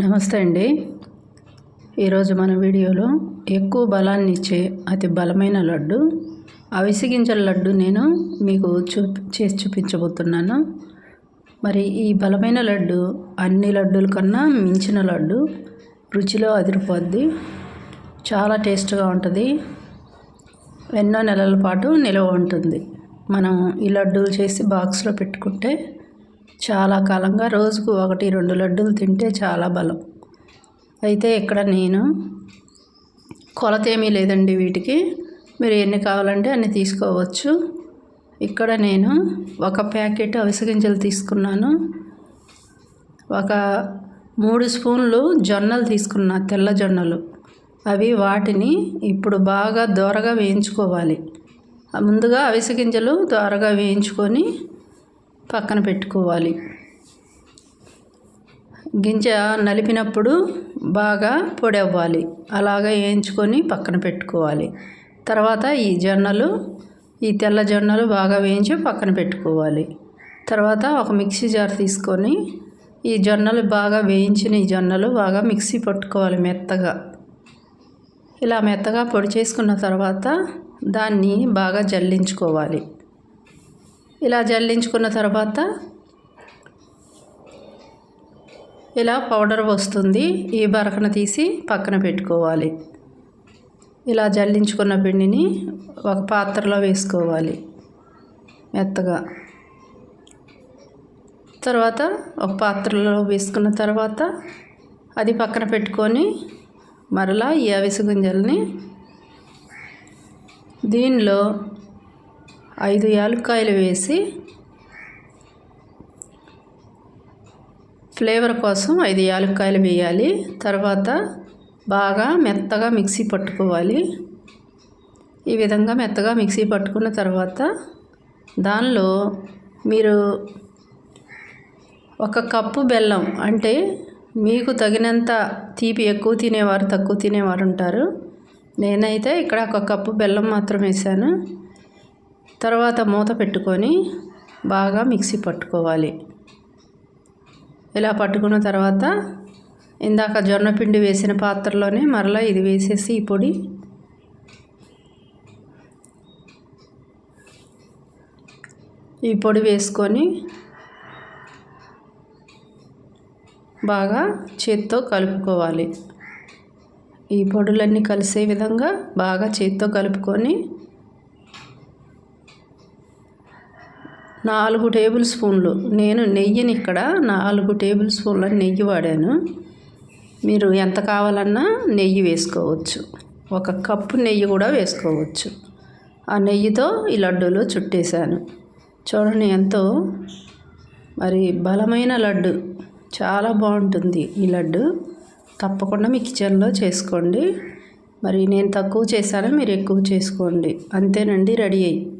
నమస్తే అండి. ఈరోజు మన వీడియోలో ఎక్కువ బలాన్ని ఇచ్చే అతి బలమైన లడ్డు అవిసి గింజల లడ్డు నేను మీకు చూ చేసి చూపించబోతున్నాను. మరి ఈ బలమైన లడ్డు అన్ని లడ్డూల కన్నా మించిన లడ్డు రుచిలో అదిరిపోద్ది చాలా టేస్ట్గా ఉంటుంది ఎన్నో నెలల పాటు నిల్వ ఉంటుంది. మనం ఈ లడ్డూలు చేసి బాక్స్లో పెట్టుకుంటే చాలా కాలంగా రోజుకు ఒకటి రెండు లడ్డూలు తింటే చాలా బలం. అయితే ఇక్కడ నేను కొలత ఏమీ లేదండి వీటికి. మీరు ఎన్ని కావాలంటే అన్ని తీసుకోవచ్చు. ఇక్కడ నేను ఒక ప్యాకెట్ అవిసగింజలు తీసుకున్నాను. ఒక మూడు స్పూన్లు జొన్నలు తీసుకున్నా తెల్ల జొన్నలు. అవి వాటిని ఇప్పుడు బాగా దోరగా వేయించుకోవాలి. ముందుగా అవిసగింజలు దోరగా వేయించుకొని పక్కన పెట్టుకోవాలి. గింజ నలిపినప్పుడు బాగా పొడి అవ్వాలి అలాగా వేయించుకొని పక్కన పెట్టుకోవాలి. తర్వాత ఈ జొన్నలు ఈ తెల్ల జొన్నలు బాగా వేయించి పక్కన పెట్టుకోవాలి. తర్వాత ఒక మిక్సీ జార్ తీసుకొని ఈ జొన్నలు బాగా వేయించిన ఈ జొన్నలు బాగా మిక్సీ పట్టుకోవాలి మెత్తగా. ఇలా మెత్తగా పొడి చేసుకున్న తర్వాత దాన్ని బాగా జల్లించుకోవాలి. ఇలా జల్లించుకున్న తర్వాత ఇలా పౌడర్ వస్తుంది. ఈ బరకన తీసి పక్కన పెట్టుకోవాలి. ఇలా జల్లించుకున్న పిండిని ఒక పాత్రలో వేసుకోవాలి. మెత్తగా. తర్వాత ఒక పాత్రలో వేసుకున్న తర్వాత అది పక్కన పెట్టుకొని మరలా ఈ అవిసె గింజల్ని దీనిలో ఐదు యాలక్కాయలు వేసి ఫ్లేవర్ కోసం ఐదు యాలక్కాయలు వేయాలి. తర్వాత బాగా మెత్తగా మిక్సీ పట్టుకోవాలి. ఈ విధంగా మెత్తగా మిక్సీ పట్టుకున్న తర్వాత దానిలో మీరు ఒక కప్పు బెల్లం అంటే మీకు తగినంత తీపి ఎక్కువ తినేవారు తక్కువ తినేవారు ఉంటారు. నేనైతే ఇక్కడ ఒక కప్పు బెల్లం మాత్రం వేసాను తర్వాత మూత పెట్టుకొని బాగా మిక్సీ పట్టుకోవాలి. ఇలా పట్టుకున్న తర్వాత ఇందాక జొన్న పిండి వేసిన పాత్రలోనే మరలా ఇది వేసేసి ఈ పొడి ఈ పొడి వేసుకొని బాగా చేత్తో కలుపుకోవాలి. ఈ పొడులన్నీ కలిసే విధంగా బాగా చేత్తో కలుపుకొని నాలుగు టేబుల్ స్పూన్లు. నేను నెయ్యిని ఇక్కడ నాలుగు టేబుల్ స్పూన్ల నెయ్యి వాడాను. మీరు ఎంత కావాలన్నా నెయ్యి వేసుకోవచ్చు. ఒక కప్పు నెయ్యి కూడా వేసుకోవచ్చు. ఆ నెయ్యితో ఈ లడ్డూలు చుట్టేశాను. చూడండి ఎంతో మరి బలమైన లడ్డు. చాలా బాగుంటుంది ఈ లడ్డు. తప్పకుండా మీ కిచెన్లో చేసుకోండి. మరి నేను తక్కువ చేశాను మీరు ఎక్కువ చేసుకోండి. అంతేనండి రెడీ అయ్యి.